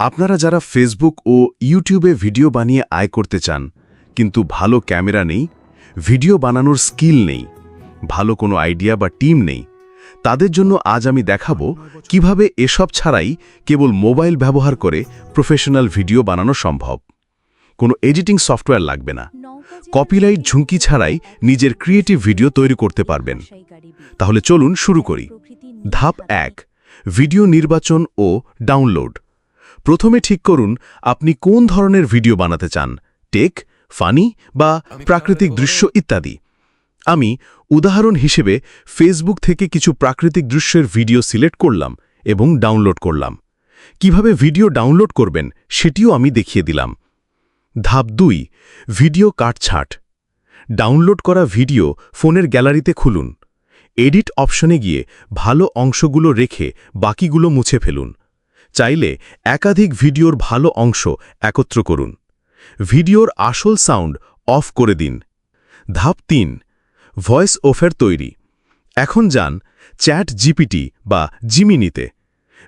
আপনারা যারা ফেসবুক ও ইউটিউবে ভিডিও বানিয়ে আয় করতে চান, কিন্তু ভালো ক্যামেরা নেই, ভিডিও বানানোর স্কিল নেই, ভালো কোনো আইডিয়া বা টিম নেই, তাদের জন্য আজ আমি দেখাবো কীভাবে এসব ছাড়াই কেবল মোবাইল ব্যবহার করে প্রফেশনাল ভিডিও বানানো সম্ভব। কোনো এডিটিং সফটওয়্যার লাগবে না। কপিরাইট ঝুঁকি ছাড়াই নিজের ক্রিয়েটিভ ভিডিও তৈরি করতে পারবেন। তাহলে চলুন শুরু করি। ধাপ এক, ভিডিও নির্বাচন ও ডাউনলোড। প্রথমে ঠিক করুন আপনি কোন ধরনের ভিডিও বানাতে চান টেক ফানি বা প্রাকৃতিক দৃশ্য ইত্যাদি। আমি উদাহরণ হিসেবে ফেসবুক থেকে কিছু প্রাকৃতিক দৃশ্যের ভিডিও সিলেক্ট করলাম এবং ডাউনলোড করলাম। কীভাবে ভিডিও ডাউনলোড করবেন সেটিও আমি দেখিয়ে দিলাম। ধাপ দুই ভিডিও কাটছাঁট। ডাউনলোড করা ভিডিও ফোনের গ্যালারিতে খুলুন। এডিট অপশনে গিয়ে ভালো অংশগুলো রেখে বাকিগুলো মুছে ফেলুন। চাইলে একাধিক ভিডিওর ভালো অংশ একত্র করুন। ভিডিওর আসল সাউন্ড অফ করে দিন। ধাপ তিন, ভয়েস ওফের তৈরি। এখন যান চ্যাট জিপিটি বা জিমিনিতে।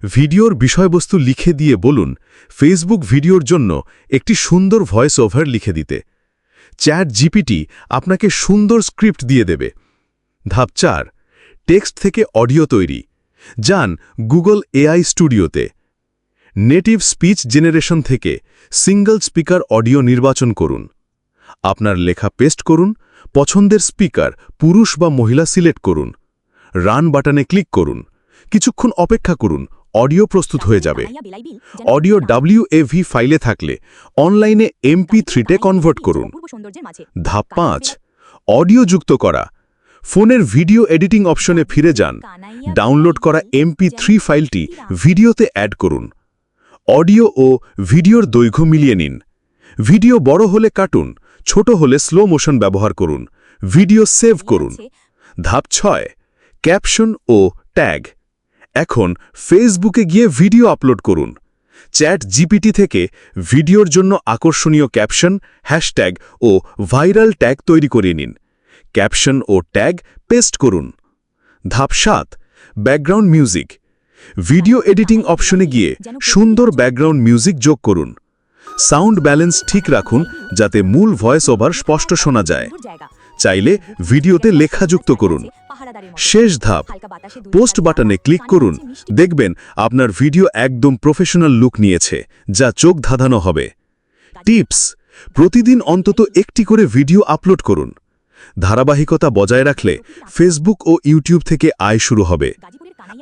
ভিডিওর বিষয়বস্তু লিখে দিয়ে বলুন, ফেসবুক ভিডিওর জন্য একটি সুন্দর ভয়েস ওভার লিখে দিতে। চ্যাট জিপিটি আপনাকে সুন্দর স্ক্রিপ্ট দিয়ে দেবে। ধাপ চার, টেক্সট থেকে অডিও তৈরি। যান গুগল এআই স্টুডিওতে। নেটিভ স্পিচ জেনারেশন থেকে সিঙ্গল স্পিকার অডিও নির্বাচন করুন। আপনার লেখা পেস্ট করুন, পছন্দের স্পিকার, পুরুষ বা মহিলা সিলেক্ট করুন। রান বাটনে ক্লিক করুন। কিছুক্ষণ অপেক্ষা করুন, অডিও প্রস্তুত হয়ে যাবে। অডিও ডাব্লিউএভি ফাইলে থাকলে অনলাইনে এমপি থ্রিতে কনভার্ট করুন। ধাপ পাঁচ, অডিও যুক্ত করা। ফোনের ভিডিও এডিটিং অপশনে ফিরে যান। ডাউনলোড করা এমপি থ্রি ফাইলটি ভিডিওতে অ্যাড করুন। অডিও ও ভিডিওর দৈর্ঘ্য মিলিয়ে নিন। ভিডিও বড় হলে কাটুন, ছোট হলে স্লো মোশন ব্যবহার করুন। ভিডিও সেভ করুন। ধাপ ছয় ক্যাপশন ও ট্যাগ এখন ফেসবুকে গিয়ে ভিডিও আপলোড করুন। চ্যাট জিপিটি থেকে ভিডিওর জন্য আকর্ষণীয় ক্যাপশন হ্যাশট্যাগ ও ভাইরাল ট্যাগ তৈরি করে নিন। ক্যাপশন ও ট্যাগ পেস্ট করুন। ধাপ সাত ব্যাকগ্রাউন্ড মিউজিক ভিডিও এডিটিং অপশনে গিয়ে সুন্দর ব্যাকগ্রাউন্ড মিউজিক যোগ করুন। সাউন্ড ব্যালেন্স ঠিক রাখুন যাতে মূল ভয়েস ওভার স্পষ্ট শোনা যায়। চাইলে ভিডিওতে লেখা যুক্ত করুন শেষ ধাপ পোস্ট বাটনে ক্লিক করুন। দেখবেন আপনার ভিডিও একদম প্রফেশনাল লুক নিয়েছে যা চোখ ধাঁধানো হবে। টিপস প্রতিদিন অন্তত একটি করে ভিডিও আপলোড করুন। ধারাবাহিকতা বজায় রাখলে ফেসবুক ও ইউটিউব থেকে আয় শুরু হবে।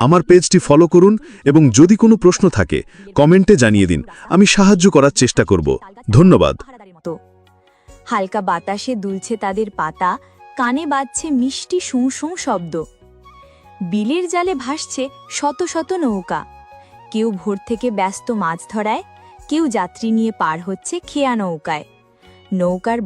আমার পেজটি ফলো করুন এবং যদি কোনো প্রশ্ন থাকে কমেন্টে জানিয়ে দিন। আমি সাহায্য করার চেষ্টা করব। ধন্যবাদ। হালকা বাতাসে দুলছে তাদের পাতা, কানে বাজছে মিষ্টি শুঁ শুঁ শব্দ। বিলের জালে ভাসছে শত শত নৌকা। কেউ ভোর থেকে ব্যস্ত মাছ ধরায়, কেউ যাত্রী নিয়ে পার হচ্ছে খেয়া নৌকায়। নৌকার